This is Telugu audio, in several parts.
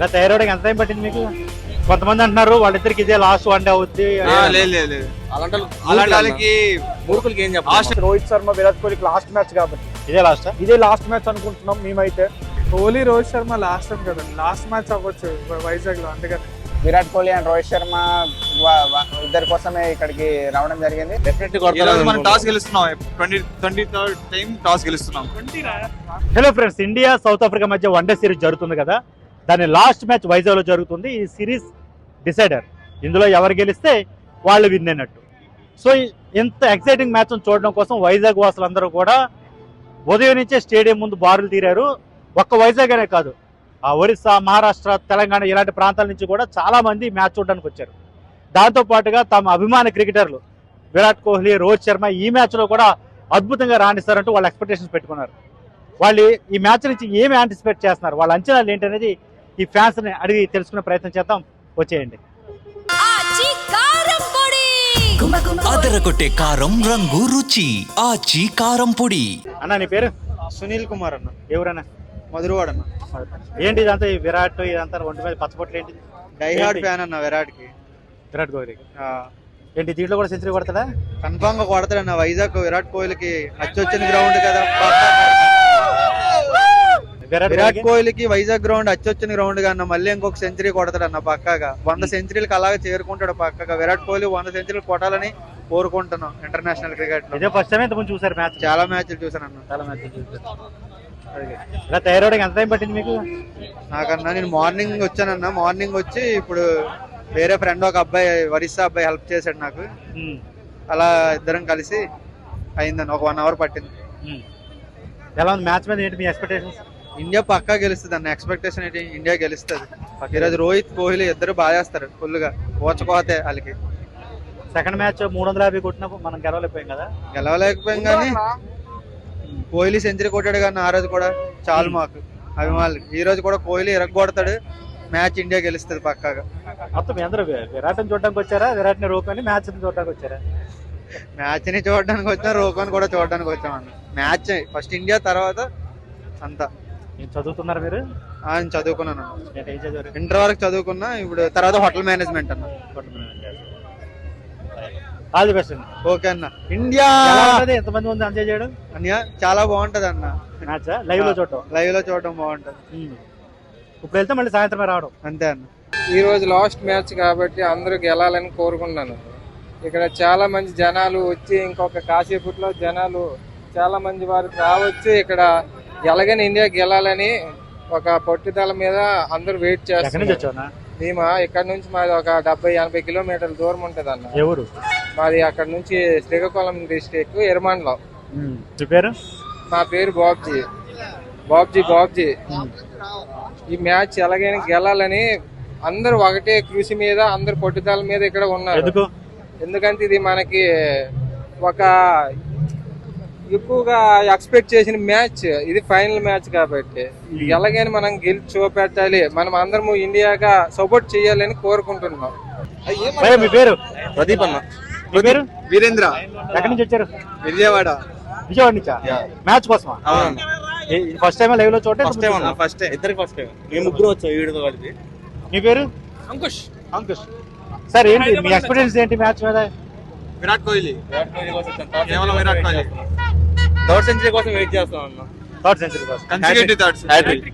ఇలా తయారవడానికి ఎంత టైం పట్టింది మీకు? కొంతమంది అంటున్నారు వాళ్ళిద్దరికి ఇదే లాస్ట్ వన్ డే అవుద్ది అలాంటి వాళ్ళకి మూర్ఖులకి ఏం చెప్పాలి? రోహిత్ శర్మ విరాట్ కోహ్లీకి లాస్ట్ మ్యాచ్ కాబట్టి. ఇదే లాస్ట్ ఇదే లాస్ట్ మ్యాచ్ అనుకుంటున్నాం మేమైతే. కోహ్లీ రోహిత్ శర్మ లాస్ట్ టైం కదండి లాస్ట్ మ్యాచ్ అవ్వచ్చు వైజాగ్లో అందుకని. విరాట్ కోహ్లీ అండ్ రోహిత్ శర్మ ఇద్దరి కోసమే ఇక్కడికి రావడం జరిగింది. మనం toss గెలుస్తున్నాం. Twenty twenty third time toss గెలుస్తున్నాం. Hello friends India South Africa మధ్య వన్డే సిరీస్ జరుగుతుంది కదా. దాని లాస్ట్ మ్యాచ్ వైజాగ్లో జరుగుతుంది. ఈ సిరీస్ డిసైడర్. ఇందులో ఎవరు గెలిస్తే వాళ్ళు విన్ అయినట్టు. సో ఇంత ఎక్సైటింగ్ మ్యాచ్ చూడడం కోసం వైజాగ్ వాసులందరూ కూడా ఉదయం నుంచే స్టేడియం ముందు బారులు తీరారు. ఒక్క వైజాగ్ అనే కాదు ఆ ఒరిస్సా మహారాష్ట్ర తెలంగాణ ఇలాంటి ప్రాంతాల నుంచి కూడా చాలా మంది మ్యాచ్ చూడడానికి వచ్చారు. దాంతో పాటుగా తమ అభిమాన క్రికెటర్లు విరాట్ కోహ్లీ రోహిత్ శర్మ ఈ మ్యాచ్లో కూడా అద్భుతంగా రాణిస్తారంటూ వాళ్ళు ఎక్స్పెక్టేషన్స్ పెట్టుకున్నారు. వాళ్ళు ఈ మ్యాచ్ నుంచి ఏమి యాంటిసిపేట్ చేస్తున్నారు? వాళ్ళ అంచనాలు ఏంటనేది ఈ ఫ్యాన్స్ని అడిగి తెలుసుకునే ప్రయత్నం చేద్దాం. వచ్చేయండి. ఆచి కారం పొడి. అదరగొట్టే కారం రంగు రుచి ఆచి కారం పొడి. అన్న నీ పేరు? సునీల్ కుమార్ అన్న. ఎవరన్నా? మధురవాడ అన్న. ఏంటి ఇదంతా ఈ విరాట్ ఇదంతా ఒంటి మీద పచ్చబొట్లు ఏంటి? డై హార్డ్ ఏంటి? ఫ్యాన్ అన్న విరాట్కి విరాట్ కోహ్లీ ఏంటి దీంట్లో కూడా సెంచరీ కొడతాడా కన్ఫామ్గా కొడతాడన్న. వైజాగ్ విరాట్ కోహ్లీకి అచ్చొచ్చిన గ్రౌండ్ కదా. విరాట్ కోహ్లీకి? వైజాగ్ గ్రౌండ్ అచ్చొచ్చిన గ్రౌండ్గా అన్న మళ్ళీ ఇంకొక సెంచరీ కొడతాడన్న పక్కాగా. వంద సెంచరీలకు అలాగే చేరుకుంటాడు పక్కగా. విరాట్ కోహ్లీ వంద సెంచరీలు కొట్టాలని కోరుకుంటున్నాం ఇంటర్నేషనల్ క్రికెట్లో ఇదే ఫస్ట్ టైం ఇంతకుముందు చూసారు మ్యాచ్? చాలా మ్యాచ్లు చూసానన్న చాలా మ్యాచ్ చూసారు అదే. ఇలా తయారవడానికి ఎంత టైం పట్టింది మీకు? నాకన్నా నేను మార్నింగ్ వచ్చానన్న. మార్నింగ్ వచ్చి ఇప్పుడు వేరే ఫ్రెండ్ ఒక అబ్బాయి ఒరిస్సా అబ్బాయి హెల్ప్ చేశాడు నాకు. అలా ఇద్దరం కలిసి అయిందన్న. ఒక వన్ అవర్ పట్టింది. ఎలా ఉంది మ్యాచ్ మీద? ఏంటి మీ ఎక్స్పెక్టేషన్స్? ఇండియా పక్కా గెలుస్తుంది అన్న ఎక్స్పెక్టేషన్ ఏంటి? ఇండియా గెలుస్తుంది. ఈరోజు రోహిత్ కోహ్లీ ఇద్దరు బాగా చేస్తారు ఫుల్గా ఓచకోతే వాళ్ళకి. సెకండ్ మ్యాచ్ మూడు వందల యాభై కొట్టినప్పుడు మనం గెలవలేకపోయాం కదా? గెలవలేకపోయాం కానీ కోహ్లీ సెంచరీ కొట్టాడు కానీ ఆ రోజు కూడా చాలు మాకు అభిమానులు ఈ రోజు కూడా కోహ్లీ ఇరగొడతాడు మ్యాచ్ ఇండియా గెలుస్తుంది పక్కాగా. మొత్తం అందరూ విరాట్ని చూడడానికి వచ్చారా? విరాట్ని రోకొని మ్యాచ్ చూడడానికి వచ్చారా? మ్యాచ్ని చూడడానికి వచ్చాం రోకోని కూడా చూడడానికి వచ్చాం అన్న. మ్యాచ్ ఫస్ట్ ఇండియా తర్వాత అంతా. చదువుతున్నారు మీరు? నేను చదువుకున్నాను. ఇంటర్ వరకు చదువుకున్నా ఇప్పుడు తర్వాత హోటల్ మేనేజ్మెంట్ అన్న. ఆల్ ది బెస్ట్ ఓకే అన్న. ఇండియా! ఎంతమంది ఉంది అంజయ్ చేయడం? అన్నయ్య చాలా బాగుంటది అన్న. మ్యాచ్? లైవ్లో చూడటం? లైవ్లో చూడడం బాగుంటది. ఇప్పుడు వెళ్తే మళ్ళీ సాయంత్రమే రావడం. అంతే అన్న. ఈ రోజు లాస్ట్ మ్యాచ్ కాబట్టి అందరూ గెలాలని కోరుకున్నాను. ఇక్కడ చాలా మంది జనాలు వచ్చి ఇంకొక కాసేపట్లో జనాలు చాలా మంది వారు రావచ్చు ఇక్కడ ఎలాగైనా ఇండియా గెలాలని ఒక పట్టుదల మీద అందరూ వెయిట్ చేస్తున్నారు. వచ్చావునా మేము ఇక్కడ నుంచి మాది ఒక డెబ్బై ఎనభై కిలోమీటర్ల దూరం ఉంటది అన్న. ఎవరు మాది అక్కడ నుంచి శ్రీకాకుళం డిస్టిక్ ఎర్మాన్లో మీ పేరు? నా పేరు బాబ్జీ. బాబ్జీ బాబ్జీ. ఈ మ్యాచ్ ఎలాగైనా గెలాలని అందరూ ఒకటే కృషి మీద అందరు పట్టుదల మీద ఇక్కడ ఉన్నారు. ఎందుకు? ఎందుకంటే ఇది మనకి ఒక ఎక్కువగా ఎక్స్పెక్ట్ చేసిన మ్యాచ్ ఇది ఫైనల్ మ్యాచ్ కాబట్టి ఎలాగైనా మనం గెలిచి చూపెట్టాలి. మనం అందరము ఇండియాగా సపోర్ట్ చేయాలని కోరుకుంటున్నాం. మీ పేరు? ప్రదీప్ అన్న. మీ పేరు? వీరేంద్ర. ఎక్కడి నుంచి వచ్చారు? విజయవాడ. విజయవాడ నుంచా? మ్యాచ్ కోసమా? ఫస్ట్ టైం లైవ్లో చూడండి ఫస్ట్ టైం అన్న ఫస్ట్ టైం ఇద్దరికి ఫస్ట్ టైం మేము ముగ్గురు వచ్చాం వీడితో కలిపి. మీ పేరు? అంకుష్. అంకుష్. సార్ ఏంటి మీ ఎక్స్పీరియన్స్ ఏంటి మ్యాచ్ మీద? విరాట్ కోహ్లీ. విరాట్ కోహ్లీ కోసం కేవలం విరాట్ కోహ్లీ. థర్డ్ సెంచరీ కోసం వెయిట్ చేస్తాం అన్న. థర్డ్ సెంచరీ కోసం. Consecutive thirds hat trick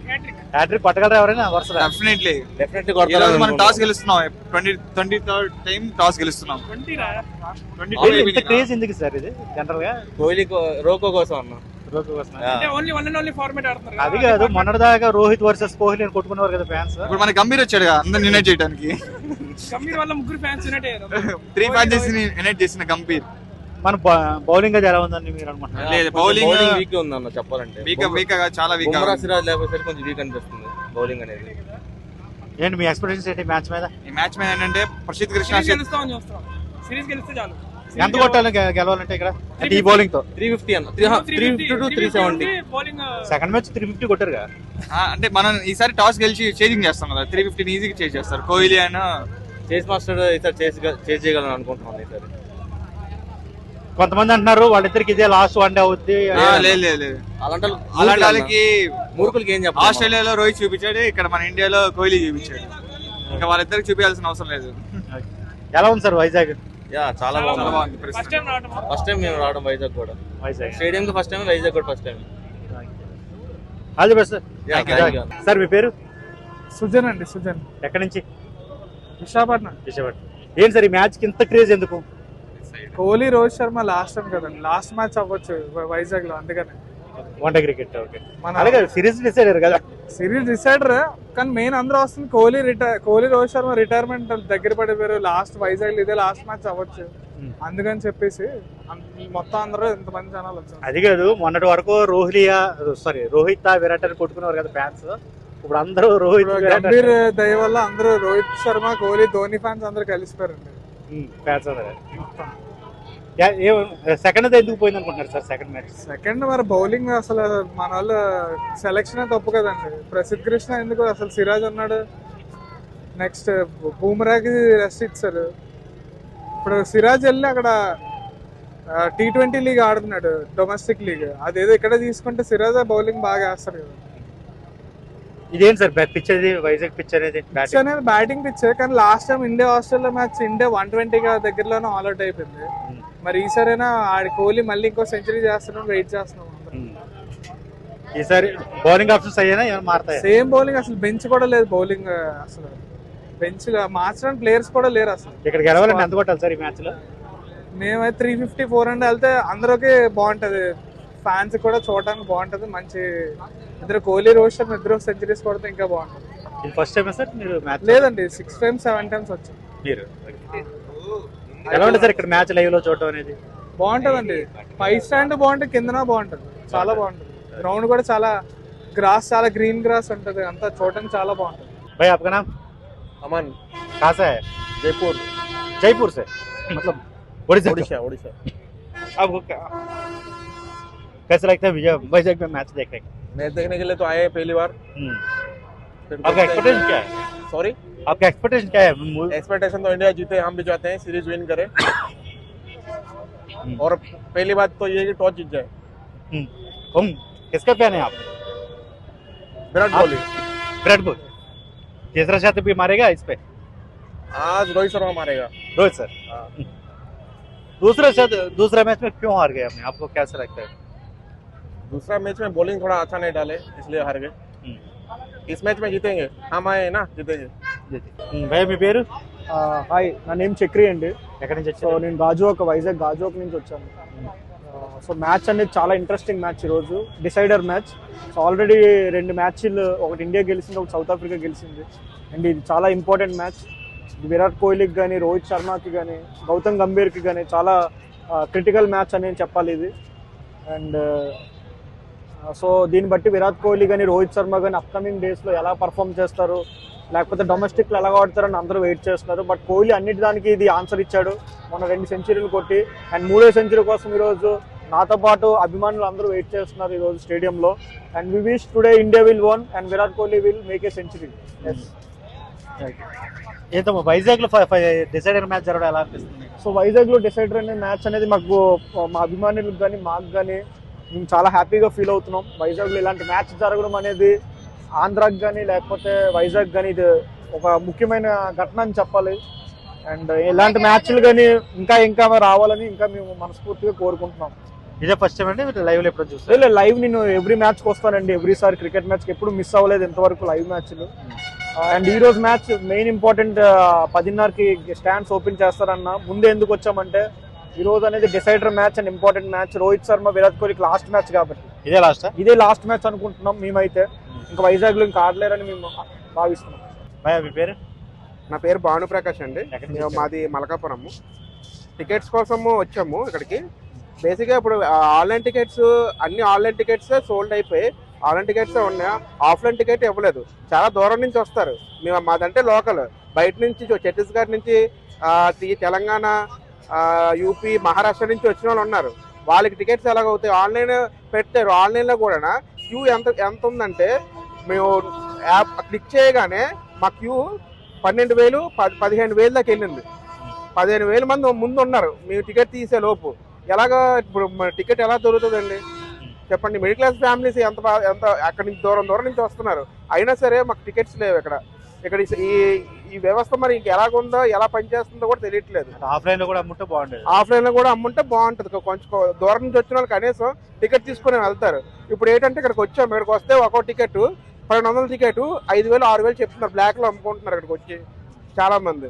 hat trick పట్టగలరా ఎవరైనా? వరుసగా డెఫినెట్లీ డెఫినెట్ ఈ రోజు మనం toss గెలుస్తున్నాం. Twenty twenty third time toss గెలుస్తున్నాం. Twenty ఏంటి ఇంత క్రేజ్ ఎందుకు సార్ ఇది? జనరల్గా? కోహ్లీ రోకో కోసం అన్న. అది కాదు మొన్నటిదాకా రోహిత్ వర్సెస్ కోహ్లీ అని కొట్టుకున్నారు కదా ఫ్యాన్స్ ఇప్పుడు మన గంభీర్ వచ్చాడు అందరు యునైట్ చేయడానికి గంభీర్ వల్ల ముగ్గురు ఫ్యాన్స్ యునైట్ అయ్యారు. త్రీ మ్యాచెస్ని యునైట్ చేసిన గంభీర్. మన బౌలింగ్ అది ఎలా ఉందని మీరు అనుకుంటున్నారు? లేదు బౌలింగ్ వీక్ ఉంది అన్న చెప్పాలంటే. వీక్ వీక్ చాలా వీక్ బుమ్రా సిరాజ్ లేకపోతే కొంచెం వీక్ అనిపిస్తుంది బౌలింగ్ అనేది. ఏంటి మీ ఎక్స్పీరియన్స్ ఏంటి మ్యాచ్ మీద? ఈ మ్యాచ్ మీద ఏంటంటే ప్రసిద్ధ్ కృష్ణ సిరీస్ గెలుస్తామని చూస్తాం సిరీస్ గెలిస్తే చాలు. ఎంత కొట్టాలి గెలవాలంటే ఇక్కడ? అంటే ఈ బౌలింగ్తో త్రీ ఫిఫ్టీ అన్న. Three fifty two three seventy. Second match three fifty కొట్టారుగా? ఆ, అంటే మనం ఈసారి టాస్ గెలిచి చేజింగ్ చేస్తాం కదా. త్రీ ఫిఫ్టీన్ ఈజీగా చేజ్ చేస్తారు. కోహ్లీ అయినా చేస్ మాస్టర్ ఈసారి చేసి చేసి చేయగలను అనుకుంటున్నాను ఈసారి. కొంతమంది అంటున్నారు వాళ్ళిద్దరికి ఇదే లాస్ట్ వన్ డే అవుద్ది ఆ, లేదు లేదు లేదు. అలాంటి అలాంటి వాళ్ళకి మూర్ఖులకి ఏం చెప్పాలి? ఆస్ట్రేలియాలో రోహిత్ చూపించాడు ఇక్కడ మన ఇండియాలో కోహ్లీ చూపించాడు. ఇంకా వాళ్ళిద్దరికి చూపించాల్సిన అవసరం లేదు. ఎలా ఉంది సార్ వైజాగ్? యా చాలా బాగుంది. ఫస్ట్ టైం మేము రావడం వైజాగ్ కూడా. వైజాగ్. స్టేడియం కి ఫస్ట్ టైం వైజాగ్ కూడా first time all the best sir. Sir మీ పేరు? సుజన్ అండి సుజన్. ఎక్కడి నుంచి? విశాఖపట్నం. విశాఖపట్నం. ఏంటి సార్ ఈ మ్యాచ్కి ఇంత క్రేజ్ ఎందుకు? కోహ్లీ రోహిత్ శర్మ లాస్ట్ టైం కదండి లాస్ట్ మ్యాచ్ అవ్వచ్చు వైజాగ్లో అందుకని. వన్ క్రికెట్ ఓకే అలాగే సిరీస్ డిసైడర్ కదా. సిరీస్ డిసైడర్ కానీ మెయిన్ అందరూ వస్తుంది కోహ్లీ రిటైర్ కోహ్లీ రోహిత్ శర్మ రిటైర్మెంట్ దగ్గర పడిపోయారు. లాస్ట్ వైజాగ్ ఇదే లాస్ట్ మ్యాచ్ అవ్వచ్చు. Hmm. అందుకని చెప్పేసి మొత్తం అందరూ ఇంతమంది జనాలు వచ్చారు. అది కాదు మొన్నటి వరకు రోహిలియా సారీ రోహిత్ విరాట్ అని కొట్టుకునేవారు కదా ఫ్యాన్స్ ఇప్పుడు అందరూ రోహిత్ గంభీర్ దయ వల్ల అందరూ రోహిత్ శర్మ కోహ్లీ ధోని ఫ్యాన్స్ అందరూ కలిసిపోయారండి. ఫ్యాన్స్ సెకండ్ అయితే ఎందుకు పోయింది అనుకుంటున్నారు సార్ సెకండ్ మ్యాచ్ సెకండ్ మరి బౌలింగ్ అసలు మన వాళ్ళు సెలక్షన్ తప్పు కదండి. ప్రసిద్ధ్ కృష్ణ ఎందుకు అసలు సిరాజ్ ఉన్నాడు నెక్స్ట్ బూమ్రాకి రెస్ట్ ఇచ్చారు. ఇప్పుడు సిరాజ్ వెళ్ళి అక్కడ టీ ట్వంటీ లీగ్ ఆడుతున్నాడు డొమెస్టిక్ లీగ్ అదేదో ఇక్కడ తీసుకుంటే సిరాజ్ బౌలింగ్ బాగా వేస్తారు కదా. ఇదేంటి సార్ పిచ్ అనేది వైజాగ్ పిచ్ అనేది అనేది బ్యాటింగ్ పిచ్ కానీ last time India Australia match India one ట్వంటీగా దగ్గరలోనే ఆల్ అవుట్ అయిపోయింది. మరి ఈసారైనా ఆడి కోహ్లీ మళ్ళీ ఇంకో సెంచరీ చేస్తున్నాం వెయిట్ చేస్తున్నాం. ఈసారి బౌలింగ్ ఆప్షన్స్ అయ్యానా ఏమైనా మారుతాయి? సేమ్ బౌలింగ్ అసలు బెంచ్ కూడా లేదు బౌలింగ్ అసలు. బెంచ్ మార్చడానికి ప్లేయర్స్ కూడా లేరు అసలు. ఇక్కడ గెలవాలంటే ఎంత కొట్టాలి సార్ ఈ మ్యాచ్లో? మేమైతే త్రీ ఫిఫ్టీ ఫోర్ హండ్రెడ్ వెళ్తే అందరికి బాగుంటది. ఫ్యాన్స్ కూడా చూడడానికి బాగుంటది మంచి ఇద్దరు కోహ్లీ రోహిత్ శర్మ ఇద్దరు సెంచరీస్ కొడితే ఇంకా బాగుంటది. ఫస్ట్ టైం సార్ మీరు లేదండి సిక్స్ టైమ్స్ సెవెన్ టైమ్స్ వచ్చాం. మీరు? ఎలా ఉంటుంది సార్ ఇక్కడ మ్యాచ్ లైవ్ లో చూడటం అనేది బాగుంటదండి పై స్టాండ్ బాగుంటుంది కిందన బాగుంటది చాలా బాగుంటది గ్రౌండ్ కూడా చాలా గ్రాస్ చాలా గ్రీన్ గ్రాస్ ఉంటది అంతా చూడడానికి చాలా బాగుంటది भाई आपका नाम అమన్ कहाँ से है జైపూర్ जयपुर से मतलब ओडिशा ఒడిశా ఒడిశా आपको क्या कैसे लगता है विजय वैजाग में मैच देखने का मैच देखने के लिए तो आए हैं पहली बार हम्म। फिर आपका एक्सपेक्टेशन क्या है सॉरी आपका एक्सपेक्टेशन क्या है एक्सपेक्टेशन तो इंडिया जीते हम भी चाहते हैं सीरीज़ विन करे। और पहली बात तो ये कि टॉस जीत जाए। हम्म। तुम किसका फ़ैन है आप? विराट कोहली। विराट कोहली। तीसरा शत भी मारेगा इस पे? आज रोहित शर्मा मारेगा। रोहित सर। दूसरा शत दूसरा मैच में क्यों हार गए अपने आपको कैसा लगता है? दूसरा मैच में बॉलिंग थोड़ा अच्छा नहीं डाले इसलिए हार गए। इस मैच में जीतेंगे हम आए हैं ना जीतेंगे हम्म, भैया మీ పేరు హాయ్ నా నేమ్ చక్రి అండి ఎక్కడి నుంచి సో వచ్చారు నేను గాజువాక వైజాగ్ గాజువాక నుంచి వచ్చాను సో మ్యాచ్ అనేది చాలా ఇంట్రెస్టింగ్ మ్యాచ్ ఈరోజు డిసైడర్ మ్యాచ్ సో ఆల్రెడీ రెండు మ్యాచ్లు ఒకటి ఇండియా గెలిచింది ఒకటి సౌత్ ఆఫ్రికా గెలిచింది అండ్ ఇది చాలా ఇంపార్టెంట్ మ్యాచ్ విరాట్ కోహ్లీకి కానీ రోహిత్ శర్మకి కానీ గౌతమ్ గంభీర్కి కానీ చాలా క్రిటికల్ మ్యాచ్ అనేది చెప్పాలి ఇది అండ్ సో దీన్ని బట్టి విరాట్ కోహ్లీ కానీ రోహిత్ శర్మ కానీ అప్కమింగ్ డేస్లో ఎలా పర్ఫామ్ చేస్తారు? లేకపోతే డొమెస్టిక్లో ఎలా ఆడతారని అందరూ వెయిట్ చేస్తున్నారు. బట్ కోహ్లీ అన్నిటి దానికి ఇది ఆన్సర్ ఇచ్చాడు. మొన్న రెండు సెంచరీలు కొట్టి అండ్ మూడో సెంచరీ కోసం ఈరోజు నాతో పాటు అభిమానులు అందరూ వెయిట్ చేస్తున్నారు ఈరోజు స్టేడియంలో and we wish today India will won and Virat Kohli will make a century yes ఏంటో వైజాగ్లో డిసైడర్ మ్యాచ్ జరగడం ఎలా అనిపిస్తుంది? సో వైజాగ్లో డిసైడర్ అనే మ్యాచ్ అనేది మాకు మా అభిమానులకు కానీ మాకు కానీ మేము చాలా హ్యాపీగా ఫీల్ అవుతున్నాం. వైజాగ్లో ఇలాంటి మ్యాచ్ జరగడం అనేది ఆంధ్రాకి కానీ లేకపోతే వైజాగ్ కానీ ఇది ఒక ముఖ్యమైన ఘటన అని చెప్పాలి. అండ్ ఇలాంటి మ్యాచ్లు కానీ ఇంకా ఇంకా రావాలని ఇంకా మేము మనస్ఫూర్తిగా కోరుకుంటున్నాం. ఇదే ఫస్ట్ టైం అండి? లైవ్లో ఎప్పుడు చూస్తారు లేదు లైవ్ నేను ఎవ్రీ మ్యాచ్కి వస్తానండి. ఎవ్రీసారి క్రికెట్ మ్యాచ్కి ఎప్పుడు మిస్ అవ్వలేదు ఇంతవరకు లైవ్ మ్యాచ్లు అండ్ ఈ రోజు మ్యాచ్ మెయిన్ ఇంపార్టెంట్ పదిన్నరకి స్టాండ్స్ ఓపెన్ చేస్తారన్న. ముందే ఎందుకు వచ్చామంటే ఈ రోజు అనేది decider match and important match Rohit Sharma Virat కోహ్లీకి లాస్ట్ మ్యాచ్ కాబట్టి. ఇదే లాస్ట్ ఇదే లాస్ట్ మ్యాచ్ అనుకుంటున్నాం మేమైతే. ఇంకా వైజాగ్లో ఇంకా ఆడలేరని మేము భావిస్తున్నాం. భయ మీ పేరు? నా పేరు భానుప్రకాష్ అండి? మాది మలకాపురము. టికెట్స్ కోసము వచ్చాము ఇక్కడికి. బేసిక్గా ఇప్పుడు ఆన్లైన్ టికెట్స్ అన్ని ఆన్లైన్ టికెట్స్ సోల్డ్ అయిపోయి ఆన్లైన్ టికెట్స్ ఉన్నాయి. ఆఫ్లైన్ టికెట్ ఇవ్వలేదు. చాలా దూరం నుంచి వస్తారు. మేము మాదంటే లోకల్ బయట నుంచి ఛత్తీస్గఢ్ నుంచి తెలంగాణ యూపీ మహారాష్ట్ర నుంచి వచ్చిన వాళ్ళు ఉన్నారు. వాళ్ళకి టికెట్స్ ఎలాగవుతాయి ఆన్లైన్ పెట్టారు. ఆన్లైన్లో కూడా క్యూ ఎంత ఎంత ఉందంటే మేము యాప్ క్లిక్ చేయగానే మా క్యూ పన్నెండు వేలు పది పదిహేను వేలు దాకా వెళ్ళింది. పదిహేను వేల మంది ముందు ఉన్నారు. మేము టికెట్ తీసే లోపు. ఎలాగ ఇప్పుడు టికెట్ ఎలా దొరుకుతుందండి? చెప్పండి. మిడిల్ క్లాస్ ఫ్యామిలీస్ ఎంత ఎంత అక్కడి నుంచి దూరం దూరం నుంచి వస్తున్నారు. అయినా సరే మాకు టికెట్స్ లేవు ఇక్కడ. ఇక్కడ ఈ- ఈ వ్యవస్థ మరి ఇంక ఎలాగుందో ఎలా పనిచేస్తుందో కూడా తెలియట్లేదు. ఆఫ్లైన్లో కూడా అమ్ముంటే బాగుండేది. ఆఫ్లైన్లో కూడా అమ్ముంటే బాగుంటది. కొంచెం దూరం నుంచి వచ్చిన వాళ్ళు కనీసం టికెట్ తీసుకుని వెళ్తారు. ఇప్పుడు ఏంటంటే ఇక్కడికి వచ్చాము ఇక్కడికి వస్తే ఒక్కో టికెట్ పన్నెండు వందల టికెట్ ఐదు వేలు ఆరు వేలు చెప్తున్నారు. బ్లాక్లో అమ్ముకుంటున్నారు ఇక్కడికి వచ్చి చాలా మంది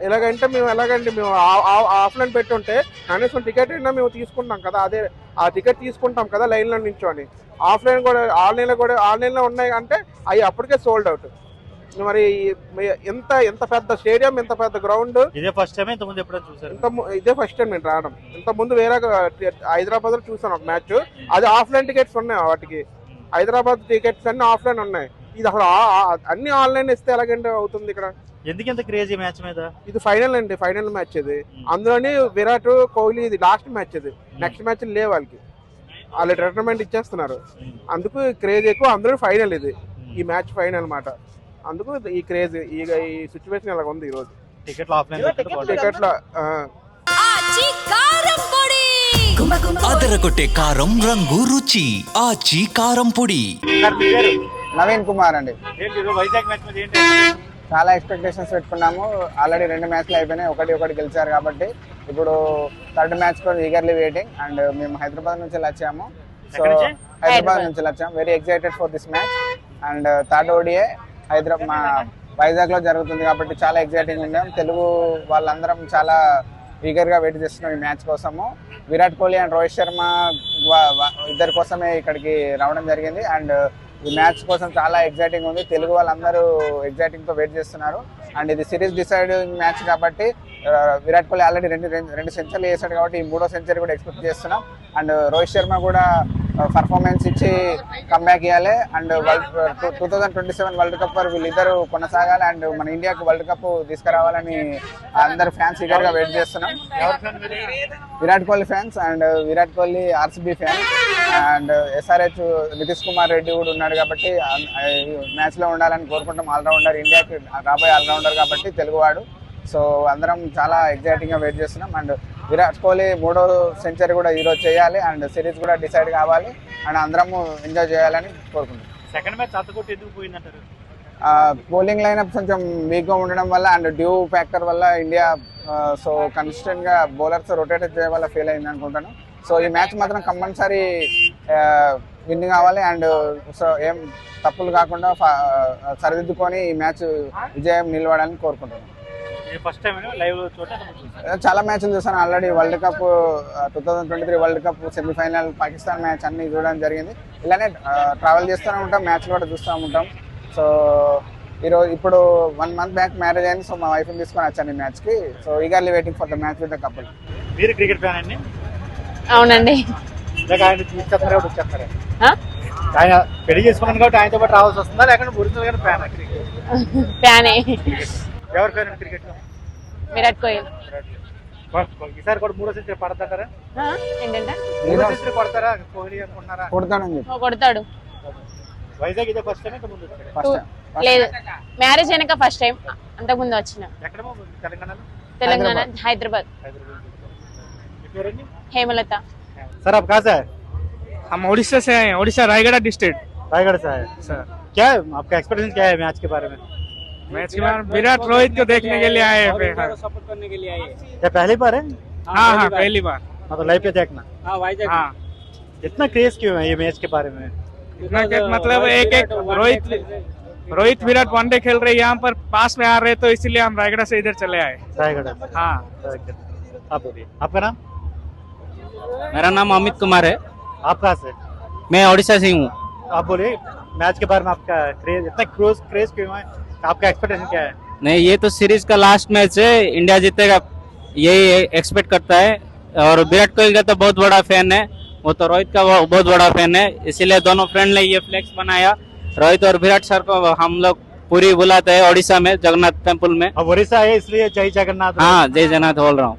ఎలాగంటే మేము ఎలాగండి మేము ఆఫ్లైన్ పెట్టుంటే కనీసం టికెట్ అయినా మేము తీసుకుంటాం కదా. అదే ఆ టికెట్ తీసుకుంటాం కదా లైన్లో నించోని. ఆఫ్లైన్ కూడా ఆన్లైన్లో కూడా ఆన్లైన్లో ఉన్నాయి అంటే అవి అప్పటికే సోల్డ్ అవుట్ మరి ఎంత ఎంత పెద్ద స్టేడియం ఎంత పెద్ద గ్రౌండ్? ఇదే ఫస్ట్ టైం ఇంతకుముందు ఎప్పుడైనా చూసారు ఇంత ఇదే ఫస్ట్ టైం నేను రావడం. ఇంత ముందు వేరే హైదరాబాద్లో చూసాను ఒక మ్యాచ్. అది ఆఫ్లైన్ టికెట్స్ ఉన్నాయి వాటికి. హైదరాబాద్ టికెట్స్ అన్ని ఆఫ్లైన్ ఉన్నాయి. ఇది అసలు అన్ని ఆన్లైన్ ఇస్తే ఎలాగంటే అవుతుంది ఇక్కడ? ఎందుకు ఇంత క్రేజీ మ్యాచ్ మీద? ఇది ఫైనల్ అండి ఫైనల్ మ్యాచ్ ఇది. అందులోని విరాట్ కోహ్లీ ఇది లాస్ట్ మ్యాచ్ ఇది. నెక్స్ట్ మ్యాచ్ లేవు వాళ్ళకి. వాళ్ళు రిటైర్మెంట్ ఇచ్చేస్తున్నారు. అందుకు క్రేజ్ ఎక్కువ అందులో ఫైనల్ ఇది. ఈ మ్యాచ్ ఫైనల్ అన్నమాట అందుకు ఈ క్రేజ్ ఈ ఈ సిచ్యువేషన్ ఇలా ఉంది ఈ రోజు? టికెట్లు ఆఫ్లైన్ టికెట్ల ఆ, అదరగొట్టే కారం రంగు రుచి ఆచి కారం పొడి. నవీన్ కుమార్ అండి. ఏంటి ఈరోజు వైజాగ్ మ్యాచ్ మీద ఏంటి? చాలా ఎక్స్పెక్టేషన్స్ పెట్టుకున్నాము. ఆల్రెడీ రెండు మ్యాచ్లు అయిపోయినాయి. ఒకటి ఒకటి గెలిచారు కాబట్టి ఇప్పుడు థర్డ్ మ్యాచ్ కోసం ఈగర్లీ వెయిటింగ్ అండ్ మేము హైదరాబాద్ నుంచి వచ్చాము. సో? హైదరాబాద్ నుంచి వచ్చాము. Very excited for this match and third ODI Hyderabad మా వైజాగ్లో జరుగుతుంది కాబట్టి చాలా ఎగ్జైటింగ్ ఉన్నాం. తెలుగు వాళ్ళందరం చాలా ఈగర్గా వెయిట్ చేస్తున్నాం ఈ మ్యాచ్ కోసము. విరాట్ కోహ్లీ అండ్ రోహిత్ శర్మ ఇద్దరి కోసమే ఇక్కడికి రావడం జరిగింది. అండ్ ఈ మ్యాచ్ కోసం చాలా ఎగ్జైటింగ్ ఉంది. తెలుగు వాళ్ళందరూ ఎక్సైటింగ్తో వెయిట్ చేస్తున్నారు. అండ్ ఇది సిరీస్ డిసైడింగ్ మ్యాచ్ కాబట్టి విరాట్ కోహ్లీ ఆల్రెడీ రెండు రెండు- సెంచరీలు వేశాడు కాబట్టి ఈ మూడో సెంచరీ కూడా ఎక్స్పెక్ట్ చేస్తున్నాం. అండ్ రోహిత్ శర్మ కూడా పర్ఫార్మెన్స్ ఇచ్చి కమ్బ్యాక్ ఇవ్వాలి and world two thousand twenty seven world cup వరకు వీళ్ళిద్దరు కొనసాగాలి. అండ్ మన ఇండియాకు వరల్డ్ కప్ తీసుకురావాలని అందరు ఫ్యాన్స్ ఈగర్ వెయిట్ చేస్తున్నాం. Virat Kohli fans and Virat Kohli RCB fan and SRH Nitish Kumar Reddy కూడా ఉన్నాడు కాబట్టి మ్యాచ్లో ఉండాలని కోరుకుంటాం. ఆల్రౌండర్ ఇండియాకి రాబోయే ఆల్రౌండర్ కాబట్టి తెలుగువాడు. సో అందరం చాలా ఎగ్జైటింగ్గా వెయిట్ చేస్తున్నాం. అండ్ విరాట్ కోహ్లీ మూడో సెంచరీ కూడా ఈరోజు చేయాలి అండ్ సిరీస్ కూడా డిసైడ్ కావాలి అండ్ అందరము ఎంజాయ్ చేయాలని కోరుకుంటున్నాం. సెకండ్ మ్యాచ్ అత్తకొట్టి ఎందుకు పోయిందంటారు? బౌలింగ్ లైనప్ కొంచెం వీక్గా ఉండడం వల్ల అండ్ డ్యూ ఫ్యాక్టర్ వల్ల ఇండియా సో కన్సిస్టెంట్గా బౌలర్స్ రొటేట్ చేయడం వల్ల ఫెయిల్ అయింది అనుకుంటాను. సో ఈ మ్యాచ్ మాత్రం కంపల్సరీ విన్ కావాలి అండ్ సో ఏం తప్పులు కాకుండా సరిదిద్దుకొని ఈ మ్యాచ్ విజయం నిలవడాలని కోరుకుంటున్నాను. ఫస్ట్ టైం లైవ్ చూడటం చూసాను చాలా మ్యాచ్లు చూసాను. Already world cup two thousand twenty three world cup semifinal Pakistan match అన్ని చూడడం జరిగింది. ఇలానే ట్రావెల్ చేస్తూనే ఉంటాం మ్యాచ్ కూడా చూస్తూ ఉంటాం. సో ఈరోజు ఇప్పుడు వన్ మంత్ బ్యాక్ మ్యారేజ్ అయింది. సో మా వైఫ్ని తీసుకొని వచ్చాను ఈ మ్యాచ్కి so eagerly waiting for the match with the couple మీరు క్రికెట్ ఫ్యాన్ అండి? అవునండి. లేక ఆయన పెళ్ళి చేసుకున్నాను కాబట్టి ఆయనతో పాటు రావాల్సి వస్తుందా? లేకుంటే ఒరిజినల్ గానే ఫ్యాన్ క్రికెట్ ఫ్యానే ఎవరు ఫ్యాన్ క్రికెట్ లో విరాట్ కోహ్లీ ఈసారి కూడా మూడో సెంచరీ పడతారా ఆ? ఏంటంటే మూడో సెంచరీ కొడతారా కోహ్లీ అనుకుంటున్నారా కొడతానని చెప్పి ఓ, కొడతాడు వైజాగ్ ఇదే ఫస్ట్ టైం ముందు వచ్చారు ఫస్ట్ లేదు మ్యారేజ్ అయినాక ఫస్ట్ టైం అంతకుముందు వచ్చిన ఎక్కడ తెలంగాణలో తెలంగాణ హైదరాబాద్ హైదరాబాద్ మీ పేరండి హేమలత सर आप कहाँ से है हम उड़ीसा से हैं उड़ीसा रायगढ़ डिस्ट्रिक्ट रायगढ़ से है सर क्या है आपका एक्सपीरियंस क्या है मैच के बारे में मैच के बाद विराट रोहित को देखने के लिए आए हैं ये पहली बार है? हाँ हाँ पहली बार। हाँ तो लाइव पे देखना। हाँ इतना क्रेज क्यों है ये मैच के बारे में? इतना कि मतलब एक एक रोहित रोहित विराट वनडे खेल रहे यहाँ पर पास में आ रहे तो इसीलिए हम रायगढ़ से इधर चले आए। रायगढ़। हाँ। आप बोलिए। आपका नाम? मेरा नाम अमित कुमार है। आप कहाँ से? मैं उड़ीसा से हूँ आप बोलिए मैच के बारे में आपका क्रेज इतना क्रोज क्रेज क्यों है? आपका एक्सपेक्टेशन क्या है? नहीं ये तो सीरीज़ का लास्ट मैच है इंडिया जीतेगा यही एक्सपेक्ट करता है। और विराट कोहली का तो बहुत बड़ा फ़ैन है वो तो रोहित का बहुत बड़ा फ़ैन है इसीलिए दोनों फ्रेंड ने ये फ्लैक्स बनाया। रोहित और विराट सर को हम लोग पूरी बुलाते हैं ओडिशा में जगन्नाथ टेंपल में। अब उड़ीसा है इसलिए जय जगन्नाथ। हाँ जय जगन्नाथ बोल रहा हूँ।